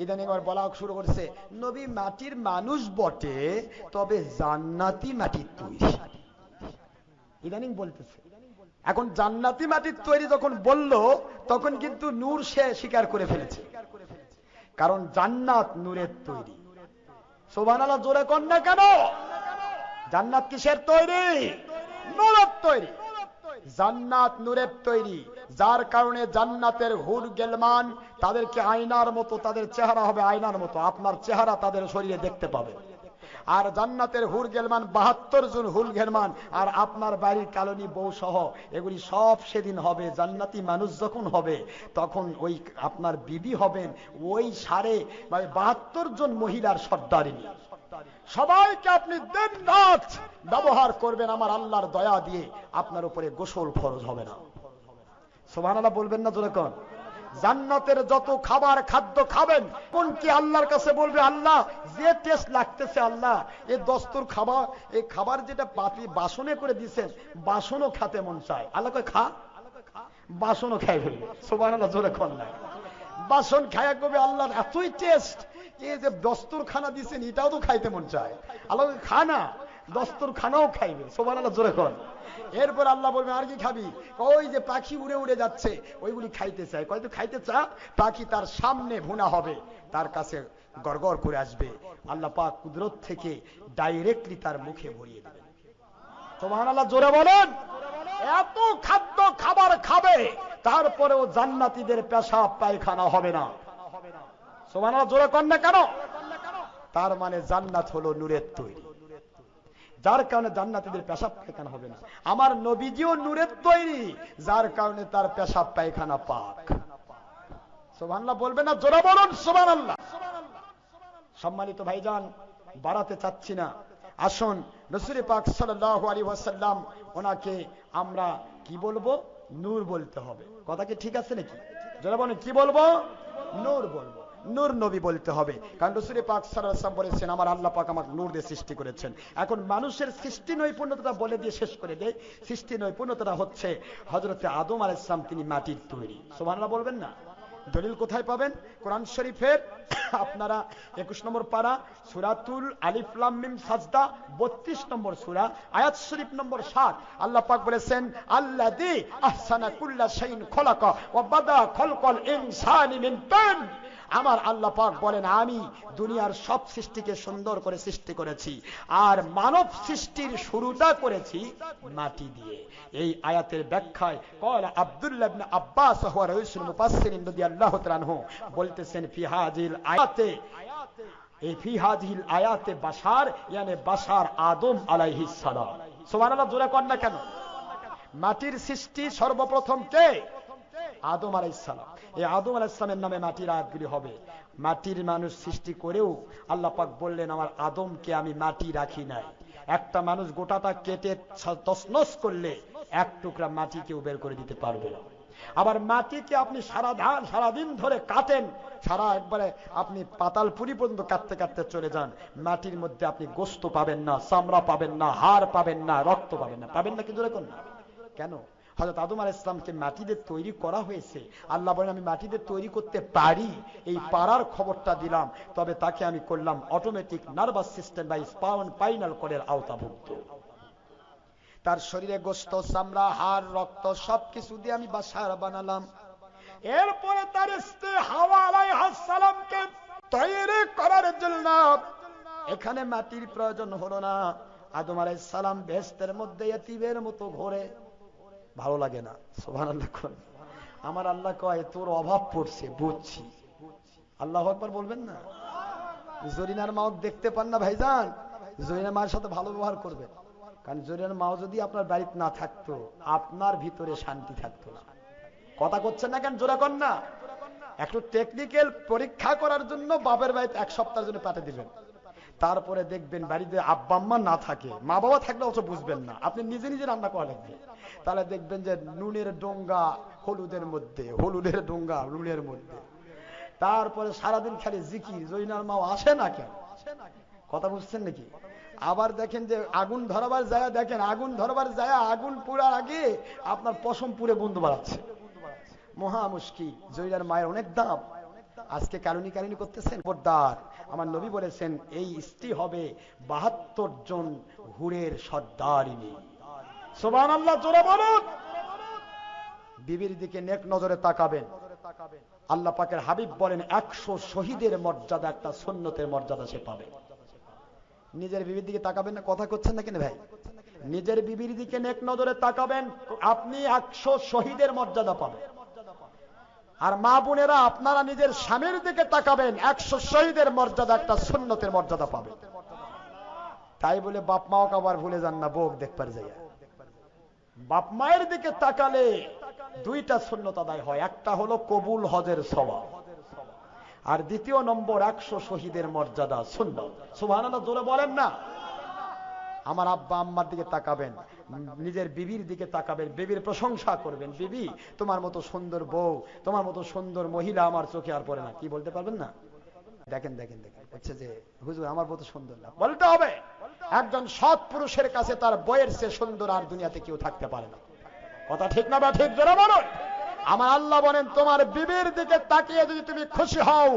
ইদানিং আবার বলা শুরু করছে, নবী মাটির মানুষ বটে, তবে জান্নাতি মাটির তৈরি। ইদানিং বলতেছে। এখন জান্নাতি মাটির তৈরি যখন বলল, তখন কিন্তু নূর সে স্বীকার করে ফেলেছে। কারণ জান্নাত নূরের তৈরি। সোভানালা জোরে কর না কেন? জান্নাত কিসের তৈরি? নূরের তৈরি। জান্নাত নূরের তৈরি। যার কারণে জান্নাতের হুর গেলমান, তাদেরকে আয়নার মতো, তাদের চেহারা হবে আয়নার মতো, আপনার চেহারা তাদের শরীরে দেখতে পাবে। আর জান্নাতের হুর গেলমান, বাহাত্তর জন হুল গেলমান, আর আপনার বাড়ির কালনি বউ সহ এগুলি সব সেদিন হবে, জান্নাতি মানুষ যখন হবে, তখন ওই আপনার বিবি হবেন, ওই সাড়ে মানে বাহাত্তর জন মহিলার সর্দারিনী। সবাইকে আপনি দিন রাত ব্যবহার করবেন আমার আল্লাহর দয়া দিয়ে, আপনার উপরে গোসল ফরজ হবে না। সোভানালা বলবেন না জোরে কন। জান্নাতের যত খাবার খাদ্য খাবেন কোন কি আল্লাহর কাছে বলবে, আল্লাহ, যে টেস্ট লাগতেছে আল্লাহ এই দস্তুর খাবার এই খাবার যেটা পাতি বাসনে করে দিছেন, বাসনও খাতে মন চায়। আল্লাহ কয়, খা। বাসনও খাই ফেলবে। সোবান আল্লাহ জোরে কন না। বাসন খায়া কবে আল্লাহর এতই টেস্ট এই যে দস্তুর খানা দিছেন, এটাও তো খাইতে মন চায়। আল্লাহ খা না দস্তুর খানাও খাইবে। সোবান আল্লাহ জোরে কন। এরপর আল্লাহ বলবে, আর কি খাবি? ওই যে পাখি উড়ে উড়ে যাচ্ছে। ওইগুলি খাইতে চায়। কয়তো খাইতে চা পাখি তার সামনে ভুনা হবে, তার কাছে গড়গড় করে আসবে। আল্লাহ পাক কুদরত থেকে ডাইরেক্টলি তার মুখে ভরিয়ে দেবেন। তোমার আল্লাহ জোরে বলেন? এত খাদ্য খাবার খাবে, তারপরেও জান্নাতিদের পেশাব পায়খানা হবে না। সোমান জোরে কর না কেন? তার মানে জান্নাত হলো নূরের তৈরি। যার কারণে জান্নাতীদের পেশাব পায়খানা হবে না। আমার নবীজিও নূরের তৈরি, যার কারণে তার পেশাব পায়খানা পাক। সোভান্লা বলবে না, জোরা বলুন সোভান আল্লাহ সম্মানিত ভাইজান, বাড়াতে চাচ্ছি না। আসুন নসুরে পাক সাল্লাহ আলী ওয়াসাল্লাম, ওনাকে আমরা কি বলব? নূর বলতে হবে। কথা কি ঠিক আছে নাকি? যারা বলেন, কি বলব? নূর বলব। নূর নবী বলতে হবে। কারণ রসুরে পাক সাল্লাম বলেছেন, আমার আল্লাহ পাক আমাকে নূর দিয়ে সৃষ্টি করেছেন। এখন মানুষের সৃষ্টি নৈপুণ্যতা বলে দিয়ে শেষ করে দেয়। সৃষ্টি নৈপুণ্যতা হচ্ছে হজরতে আদম আল ইসলাম তিনি মাটির তৈরি। সোমানরা বলবেন না? দলিল কোথায় পাবেন? কোরআন শরীফের আপনারা একুশ নম্বর পারা, সুরাতুল আলিফলাম সাজদা, বত্রিশ নম্বর সুরা, আয়াত শরীফ নম্বর সাত। আল্লাহ পাক বলেছেন আল্লাহ দি আহসানা কুল্লা শাইন খলাকা ওয়া বাদা খলকল ইনসানি মিন তিন। আমার আল্লাহ পাক বলেন, আমি দুনিয়ার সব সৃষ্টিকে সুন্দর করে সৃষ্টি করেছি, আর মানব সৃষ্টির শুরুটা করেছি মাটি দিয়ে। এই আয়াতের ব্যাখ্যায় কল আব্দুল্লাহ ইবনে আব্বাস ওয়া রাইসুল মুফাসসিরিন রাদিয়াল্লাহু তাআলা বলতেছেন, ফি হাজিল আয়াতে, এই ফি হাজিল আয়াতে বাশার, ইয়ানে বাশার আদম আলাইহিস সালাম। সুবহানাল্লাহ, জোরে কর না কেন? মাটির সৃষ্টি সর্বপ্রথম কে? আদম আলাইসালাম এই আদম আলাইসালামের নামে মাটির আয়াতগুলি হবে। মাটির মানুষ সৃষ্টি করেও আল্লাহ পাক বললেন, আমার আদমকে আমি মাটি রাখি নাই। একটা মানুষ গোটাটা কেটে তসনস করলে এক টুকরা মাটি কেউ বের করে দিতে পারবে আবার মাটিকে আপনি সারা ধান সারাদিন ধরে কাটেন, সারা একবারে আপনি পাতালপুরি পর্যন্ত কাটতে কাটতে চলে যান। মাটির মধ্যে আপনি গোস্ত পাবেন না, চামড়া পাবেন না, হাড় পাবেন না, রক্ত পাবেন না। পাবেন না কিন্তু না। কেন? হজরত আদম আল ইসলামকে মাটিতে তৈরি করা হয়েছে। আল্লাহ বলেন, আমি মাটিতে তৈরি করতে পারি, এই পারার খবরটা দিলাম, তবে তাকে আমি করলাম অটোমেটিক নার্ভাস সিস্টেম বা স্পাউন পাইনাল করের আওতাভুক্ত। তার শরীরে গোস্ত, চামড়া, হাড়, রক্ত সবকিছু দিয়ে আমি বাসার বানালাম। এরপরে তার স্ত্রী হাওয়া আলাইহাসসালামকে তৈরি করার জন্য, এখানে মাটির প্রয়োজন হলো না। আদম আলাইহিস সালাম বেহেশতের মধ্যে এতিবের মতো ঘোরে। ভালো লাগে না। সোভান আল্লাহ আমার আল্লাহ কয়, তোর অভাব পড়ছে, বুঝছি। আল্লাহ একবার বলবেন না? জরিনার মাও দেখতে পান না ভাইজান। জরিনার মায়ের সাথে ভালো ব্যবহার করবেন। কারণ জরিনার মাও যদি আপনার বাড়িতে না থাকতো, আপনার ভিতরে শান্তি থাকতো না। কথা করছেন না কেন? জোরা না। একটু টেকনিক্যাল পরীক্ষা করার জন্য বাপের বাড়িতে এক সপ্তাহের জন্য পাঠিয়ে দিবেন। তারপরে দেখবেন বাড়িতে আব্বা আম্মা না থাকে, মা বাবা থাকলে অত বুঝবেন না। আপনি নিজে নিজে রান্না করা লাগবে। তাহলে দেখবেন যে নুনের ডোঙ্গা হলুদের মধ্যে, হলুদের ডোঙ্গা নুনের মধ্যে। তারপরে সারাদিন খালি জিকির জৈনার মাও আসে না কেন? কথা বুঝছেন নাকি? আবার দেখেন যে আগুন ধরাবার যায় দেখেন আগুন ধরবার জায়গা, আগুন পুরার আগে আপনার পশম পুরে বন্ধু বাড়াচ্ছে। মহা মুশকিল জৈনার মায়ের অনেক দাম। আজকে কারণী কারণী করতেছেন, খবরদার। আমার নবী বলেছেন, এই স্ত্রী হবে বাহাত্তর জন হুরের সর্দারিনী। সোবান আল্লাহ জোরে বলুন। বিবির দিকে নেক নজরে তাকাবেন। আল্লাহ পাকের হাবিব বলেন, একশো শহীদের মর্যাদা, একটা সন্ন্যতের মর্যাদা সে পাবে। নিজের বিবির দিকে তাকাবেন না, কথা করছেন না কেন ভাই? নিজের বিবির দিকে নেক নজরে তাকাবেন, আপনি একশো শহীদের মর্যাদা পাবেন। আর মা বোনেরা, আপনারা নিজের স্বামীর দিকে তাকাবেন, একশো শহীদের মর্যাদা, একটা সুন্নতের মর্যাদা পাবেন। তাই বলে বাপ মাও আবার ভুলে যান না, বোক দেখবার জায়গা বাপ মায়ের দিকে তাকালে দুইটা সুন্নত আদায় হয়, একটা হলো কবুল হজের স্বভাব আর দ্বিতীয় নম্বর, একশো শহীদের মর্যাদা শূন্য সুভান জোরে বলেন না। আমার আব্বা, আম্মার দিকে তাকাবেন। নিজের বিবির দিকে তাকাবেন। বিবির প্রশংসা করবেন। বিবি, তোমার মতো সুন্দর বউ, তোমার মতো সুন্দর মহিলা আমার চোখে আর পড়ে না। কি বলতে পারবেন না? দেখেন দেখেন দেখেন। হচ্ছে যে, হুজুর, আমার মতো সুন্দর না। বলতে হবে, একজন সৎ পুরুষের কাছে তার বইয়ের সে সুন্দর আর দুনিয়াতে কেউ থাকতে পারে না। কথা ঠিক না বা ঠিক? জোরা বলুন। আমার আল্লাহ বলেন, তোমার বিবির দিকে তাকিয়ে যদি তুমি খুশি হও,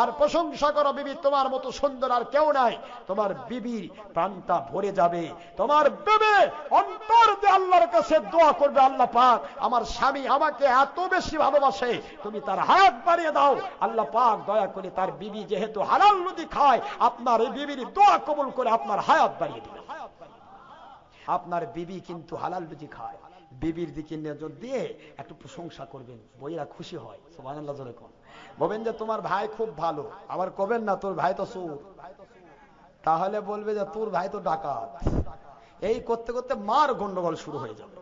আর প্রশংসা করো বিবি, তোমার মতো সুন্দর আর কেউ নাই, তোমার বিবির প্রাণটা ভরে যাবে। তোমার বিবি অন্তর দিয়ে আল্লাহর কাছে দোয়া করবে, আল্লাহ পাক আমার স্বামী আমাকে এত বেশি ভালোবাসে, তুমি তার হাত বাড়িয়ে দাও। আল্লাহ পাক দয়া করে তার বিবি যেহেতু হালাল নদী খায়, আপনার এই বিবির দোয়া কবুল করে আপনার হায়াত বাড়িয়ে দিবে। আপনার বিবি কিন্তু হালাল রুজি খায়। বিবির দিকে নজর দিয়ে একটু প্রশংসা করবেন। বইরা খুশি হয় সোমান জোরে কম বলবেন যে, তোমার ভাই খুব ভালো। আবার কবেন না, তোর ভাই তো সুর। তাহলে বলবে যে, তোর ভাই তো ডাকাত। এই করতে করতে মার গন্ডগোল শুরু হয়ে যাবে।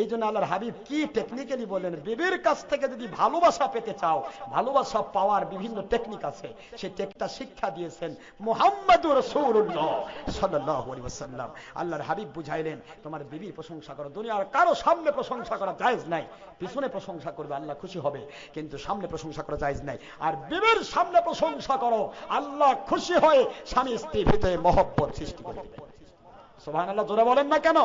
এই জন্য আল্লাহর হাবিব কি টেকনিক্যালি বললেন? বিবির কাছ থেকে যদি ভালোবাসা পেতে চাও, ভালোবাসা পাওয়ার বিভিন্ন টেকনিক আছে, সেই টেকটা শিক্ষা দিয়েছেন মোহাম্মদুর আলাইহি আল্লাহর হাবিব বুঝাইলেন, তোমার বিবির প্রশংসা করো, দুনিয়ার কারও সামনে প্রশংসা করা জায়েজ নাই। পিছনে প্রশংসা করবে, আল্লাহ খুশি হবে, কিন্তু সামনে প্রশংসা করা জায়েজ নাই। আর বিবির সামনে প্রশংসা করো, আল্লাহ খুশি হয়ে স্বামী স্ত্রী ভিতরে মহব্বত সৃষ্টি করে দিবে। সুবহানাল্লাহ, জোরে বলেন না কেন?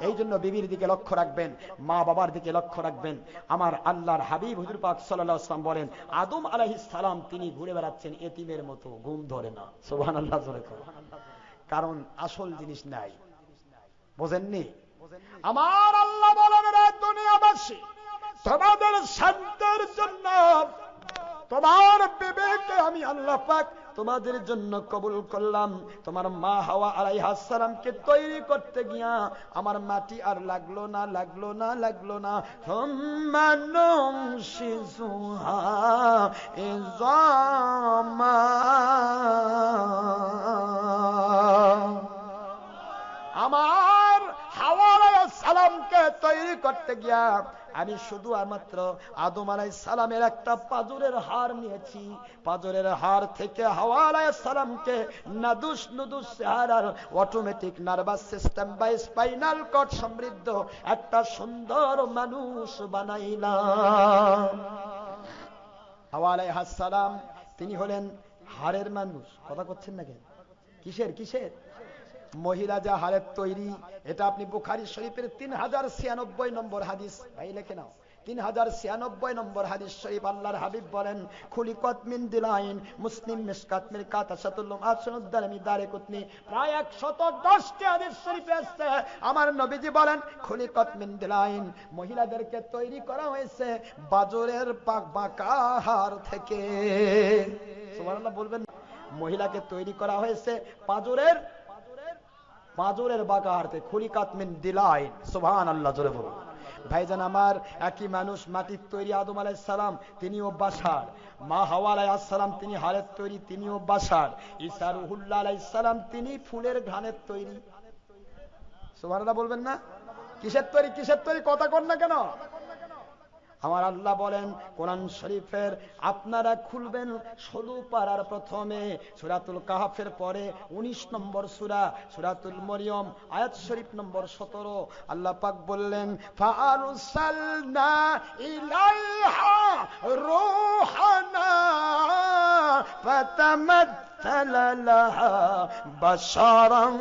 এই জন্য বিবির দিকে লক্ষ্য রাখবেন, মা বাবার দিকে লক্ষ্য রাখবেন। আমার আল্লাহর হাবিব হুজুর পাক সাল্লাম বলেন, আদম আলাইহিস সালাম তিনি ঘুরে বেড়াচ্ছেন এতিমের মতো, ঘুম ধরে না। জোরে করো। কারণ আসল জিনিস নাই। বোঝেননি? আমার আল্লাহ বলেন তোমাদের শান্তির জন্য তোমার বিবেকে আমি আল্লাহ পাক তোমাদের জন্য কবুল করলাম। তোমার মা হাওয়া আলাইহাস সালামকে তৈরি করতে গিয়া আমার মাটি আর লাগল না লাগল না লাগল না। হুম্মানুম শিশুহা আমার হাওয়া সালামকে তৈরি করতে গিয়া আমি শুধু আর মাত্র আদম আলাই সালামের একটা পাজরের হার নিয়েছি। পাজরের হার থেকে হাওয়া আলাই সালামকে নাদুস নুদুস চেহারার অটোমেটিক নার্ভাস সিস্টেম বা স্পাইনাল কট সমৃদ্ধ একটা সুন্দর মানুষ বানাইলাম। হাওয়া আলাই সালাম, তিনি হলেন হাড়ের মানুষ। কথা করছেন না কেন? কিসের কিসের? মহিলা যা হারের তৈরি, এটা আপনি বুখারি শরীফের তিন হাজার ছিয়ানব্বই নম্বর হাদিস। ভাই, লেখে নাও। তিন হাজার ছিয়ানব্বই নম্বর হাদিস শরীফ আল্লাহর হাবিব বলেন, খুলিকত মিন দিলাইন মুসলিম মিসকাত মির কাতা সাতুল্লুম আসনুদ্দারমি দারে কুতনি, প্রায় একশত দশটি হাদিস শরীফে আসছে। আমার নবীজি বলেন, খুলিকত মিন দিলাইন। মহিলাদেরকে তৈরি করা হয়েছে বাজরের পাক বাঁকাহার থেকে। বলবেন মহিলাকে তৈরি করা হয়েছে পাজরের পাজরের বাগারতে খুলিকাত মিন দিলাইন সুবহান আল্লাহ জোরে বলুন। ভাইজান আমার, একই মানুষ, মাটির তৈরি আদম আলাই সালাম, তিনিও বাসার। মা হাওয়া আলাই সালাম, তিনি হারের তৈরি, তিনিও বাসার। ইসার উহুল্লা আলাই সালাম, তিনি ফুলের ঘানের তৈরি। সুবহানাল্লাহ বলবেন না? কিসের তৈরি কিসের তৈরি? কথা কর না কেন? আমার আল্লাহ বলেন, কোরআন শরীফের আপনারা খুলবেন সদু পাড়ার প্রথমে সুরাতুল কাহাফের পরে ১৯ নম্বর সুরা, সুরাতুল মরিয়ম, আয়াত শরীফ নম্বর সতেরো। আল্লাহ পাক বললেন বাশারান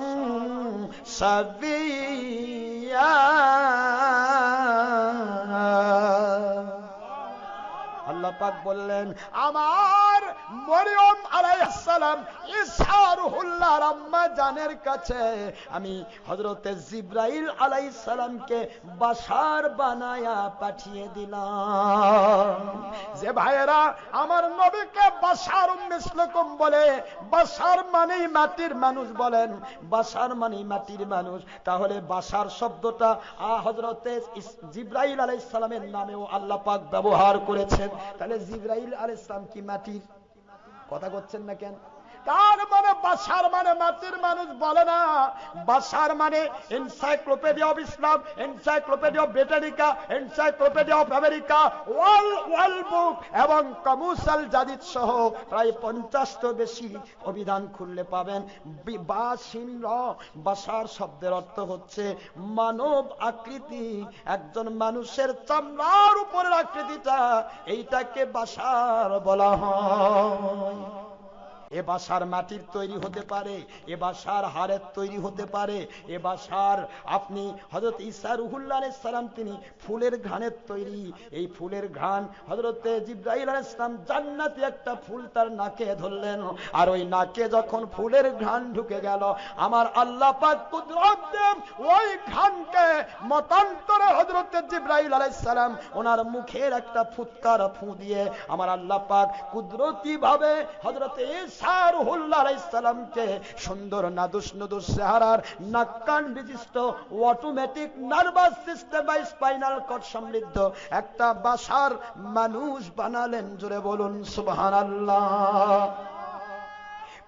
সাবিয়া। আল্লাহ পাক বললেন আমার মরিয়ম আলাইসালাম ঈসা রুহুল্লাহর আম্মা জানের কাছে, আমি হযরতে জিব্রাইল আলাইসালামকে বাসার বানায়া পাঠিয়ে দিলাম। যে ভাইয়েরা, আমার নবীকে বাসার মিসলকম বলে, বাসার মানেই মাটির মানুষ বলেন। বাসার মানেই মাটির মানুষ। তাহলে বাসার শব্দটা হজরতে জিব্রাইল আলাইসালামের নামেও আল্লাহ পাক ব্যবহার করেছেন। তাহলে জিব্রাইল আলাইসালাম কি মাটির? কথা করছেন না কেন? তার মানে বাসার মানে মাটির মানুষ বলে না। বাসার মানে encyclopedia of Islam encyclopedia of Britannica encyclopedia of America wall wall book এবং কমুসাল জাদিদ সহ প্রায় পঞ্চাশটো বেশি অভিধান খুললে পাবেন। বাসিন বাসার শব্দের অর্থ হচ্ছে মানব আকৃতি। একজন মানুষের চামড়ার উপরের আকৃতিটা, এইটাকে বাসার বলা হয়। এ বাসার মাটির তৈরি হতে পারে, এ বাসার হারের তৈরি হতে পারে, এ বাসার আপনি হজরত ইসা রুহুল্লাহ সালাম তিনি ফুলের ঘানের তৈরি। এই ফুলের ঘান হজরত জিব্রাহিল ইসলাম জান্নাতি একটা ফুল তার নাকে ধরলেন। আর ওই নাকে যখন ফুলের ঘান ঢুকে গেল, আমার আল্লাহ পাক কুদরত ওই ঘানকে মতান্তরে হজরত জিব্রাহিল সালাম ওনার মুখের একটা ফুৎকার ফু দিয়ে আমার আল্লাহ পাক কুদরতি ভাবে হজরত ইসা সুন্দর, নাদুস চেহারার বিশিষ্ট অটোমেটিক নার্ভাস সিস্টেম বা স্পাইনাল কট সমৃদ্ধ একটা বাসার মানুষ বানালেন। জোরে বলুন সুবহান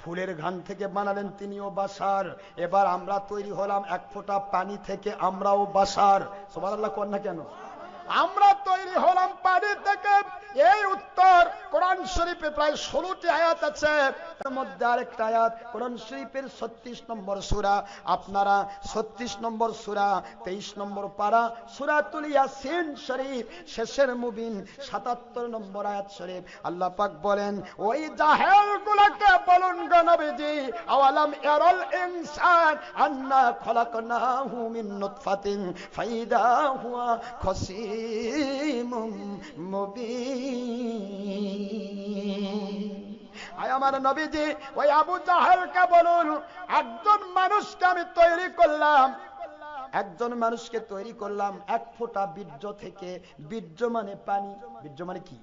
ফুলের ঘান থেকে বানালেন তিনিও বাসার। এবার আমরা তৈরি হলাম এক ফোঁটা পানি থেকে আমরাও বাসার। সোমান আল্লাহ কন্যা কেন? আমরা তৈরি হলাম পানি থেকে এই উত্তর কোরআন শরীফে প্রায় ষোলোটি আয়াত আছে। তার মধ্যে আরেকটা আয়াত, কোরআন শরীফের ছত্রিশ নম্বর সুরা। আপনারা ছত্রিশ নম্বর সুরা, তেইশ নম্বর পারা সুরা তুলিয়া সিন শরীফ, শেষের মুবিন, সাতাত্তর নম্বর আয়াত শরীফ। আল্লাহ পাক বলেন, ওই জাহেল গুলাকে বলুন গণবিজি আওয়ালাম ইনসান আন্না খলাকনাহু মিন নুতফাতিন ফাইদা হুয়া আয় আমার নবীজি, ওই আবু জাহেলকে বলুন, একজন মানুষকে আমি তৈরি করলাম। একজন মানুষকে তৈরি করলাম এক ফোঁটা বীর্য থেকে। বীর্য মানে পানি। বীর্য মানে কি?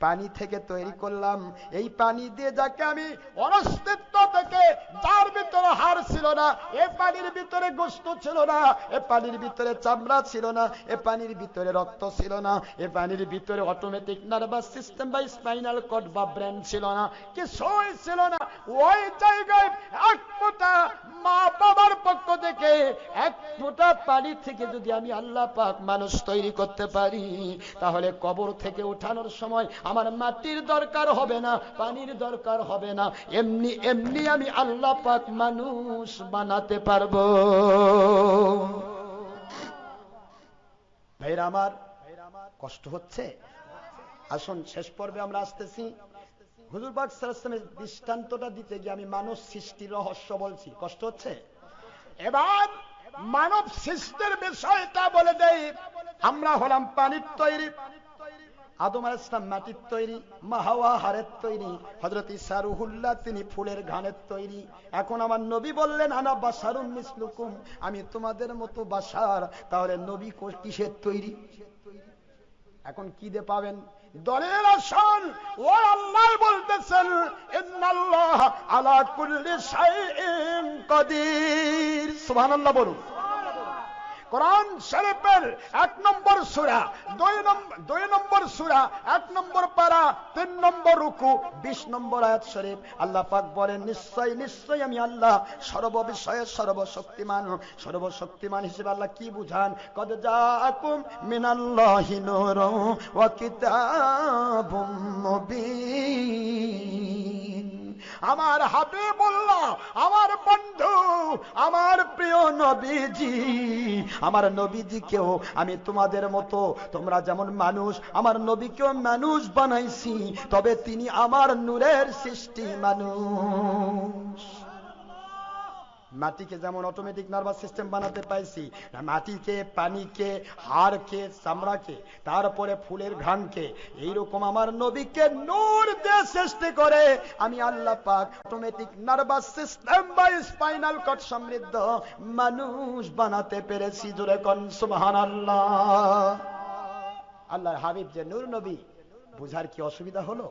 পানি থেকে তৈরি করলাম। এই পানি দিয়ে যাকে আমি অনস্তিত্ব থেকে যার ভিতরে হাড় ছিল না, এ পানির ভিতরে গোস্ত ছিল না, এ পানির ভিতরে চামড়া ছিল না, এ পানির ভিতরে রক্ত ছিল না, এ পানির ভিতরে অটোমেটিক নার্ভাস সিস্টেম বা স্পাইনাল কড বা ব্রেন ছিল না, কিছুই ছিল না। ওই জায়গায় এক ফোঁটা মা বাবার পক্ষ থেকে এক ফোঁটা পানি থেকে যদি আমি আল্লাহ পাক মানুষ তৈরি করতে পারি, তাহলে কবর থেকে উঠানোর সময় আমার মাটির দরকার হবে না, পানির দরকার হবে না। এমনি এমনি আমি আল্লাহ পাক মানুষ বানাতে পারব। ভাইরা আমার, কষ্ট হচ্ছে? আসুন, শেষ পর্বে আমরা আসতেছি। দৃষ্টান্তটা দিতে গিয়ে আমি মানব সৃষ্টির রহস্য বলছি। কষ্ট হচ্ছে? এবার মানব সৃষ্টির বিষয়টা বলে দেই। আমরা হলাম পানির তৈরি। আদম আল ইসলাম মাটির তৈরি মাহাওয়া হারের তৈরি হজরত ইসারুহুল্লাহ তিনি ফুলের ঘানের তৈরি। এখন আমার নবী বললেন, আনা বাসারুম মিসলুকুম, আমি তোমাদের মতো বাসার তাহলে নবী কিসের তৈরি? এখন কি দে পাবেন? দলের আসন ও আল্লাহ বলতেছেন আলা কুল্লি শাইইন কাদির। সুবহানাল্লাহ বলুন। কোরআন শরীফের এক নম্বর সুরা, দুই নম্বর সুরা, এক নম্বর পারা, তিন নম্বর রুকু, বিশ নম্বর আয়াত শরীফ। আল্লাহ পাক বলেন, নিশ্চয় নিশ্চয় আমি আল্লাহ সর্ববিষয়ে সর্বশক্তিমান সর্বশক্তিমান হিসেবে আল্লাহ কি বুঝান? কদ জাকুম মিনাল্লাহি নূরু ওয়া কিতাবুম মুবিন। আমার হাতে বলল আমার বন্ধু, আমার প্রিয় নবীজি, আমার নবীজিকেও আমি তোমাদের মতো, তোমরা যেমন মানুষ, আমার নবীকেও মানুষ বানাইছি, তবে তিনি আমার নূরের সৃষ্টি মানুষ। মাটিকে যেমন অটোমেটিক নার্ভাস সিস্টেম বানাতে পাইছি, মাটিকে, পানিকে, হাড়কে, চামড়াকে, তারপরে ফুলের ঘ্রাণকে, এইরকম আমার নবীকে নূর দিয়ে সৃষ্টি করে। আমি আল্লাহ পাক অটোমেটিক নার্ভাস সিস্টেম বা স্পাইনাল কট সমৃদ্ধ মানুষ বানাতে পেরেছি, জোরে কন সুবহানাল্লাহ। আল্লাহর হাবিব যে নূর নবী, বুঝার কি অসুবিধা হলো?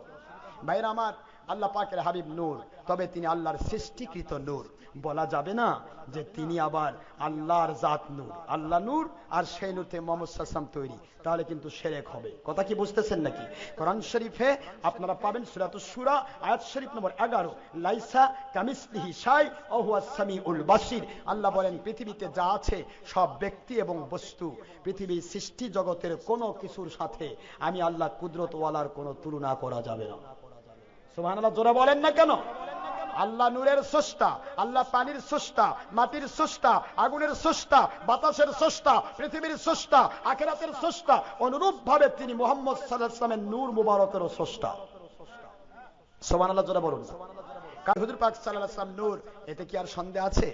ভাইরা আমার, আল্লাহ পাকের হাবিব নূর। তবে তিনি আল্লাহর সৃষ্টিকৃত নূর। বলা যাবে না যে তিনি আবার আল্লাহর জাত নূর। আল্লাহ নূর আর সেই নূরতে মোহাম্মদ সাল্লাম তৈরি। তাহলে কিন্তু সেরেক হবে। কথা কি বুঝতেছেন নাকি? কোরআন শরীফে আপনারা পাবেন সুরাতুস সুরা আয়াত শরীফ নম্বর এগারো। লাইসা কামিসলিহি শাই অহুয়া সামি উল বাসির। আল্লাহ বলেন, পৃথিবীতে যা আছে সব ব্যক্তি এবং বস্তু। পৃথিবীর সৃষ্টি জগতের কোনো কিছুর সাথে আমি আল্লাহ কুদরতওয়ালার কোনো তুলনা করা যাবে না। সুবহানাল্লাহ, জোরে বলেন না কেন? আল্লাহ নূরের স্রষ্টা আল্লাহ পানির স্রষ্টা মাটির স্রষ্টা আগুনের স্রষ্টা বাতাসের স্রষ্টা পৃথিবীর স্রষ্টা আখেরাতের স্রষ্টা অনুরূপ ভাবে তিনি মোহাম্মদ সাল্লাহামের নূর মুবারকেরও স্রষ্টা সোমান আল্লাহ জোরে বলুন। কার হুজুর পাক সাল্লাহ আসলাম নূর, এতে কি আর সন্দেহ আছে?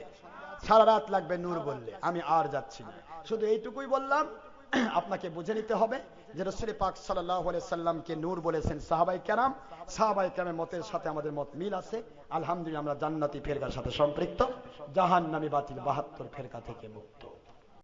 সারা রাত লাগবে নূর বললে, আমি আর যাচ্ছি না। শুধু এইটুকুই বললাম, আপনাকে বুঝে নিতে হবে যে রসুল পাক সাল্লাহ সাল্লামকে নূর বলেছেন সাহাবাই কেরাম। সাহাবাই কেরামের মতের সাথে আমাদের মত মিল আছে। আলহামদুলিল্লাহ আমরা জান্নাতি ফেরকার সাথে সম্পৃক্ত। জাহান নামী বাতিল বাহাত্তর ফেরকা থেকে মুক্ত।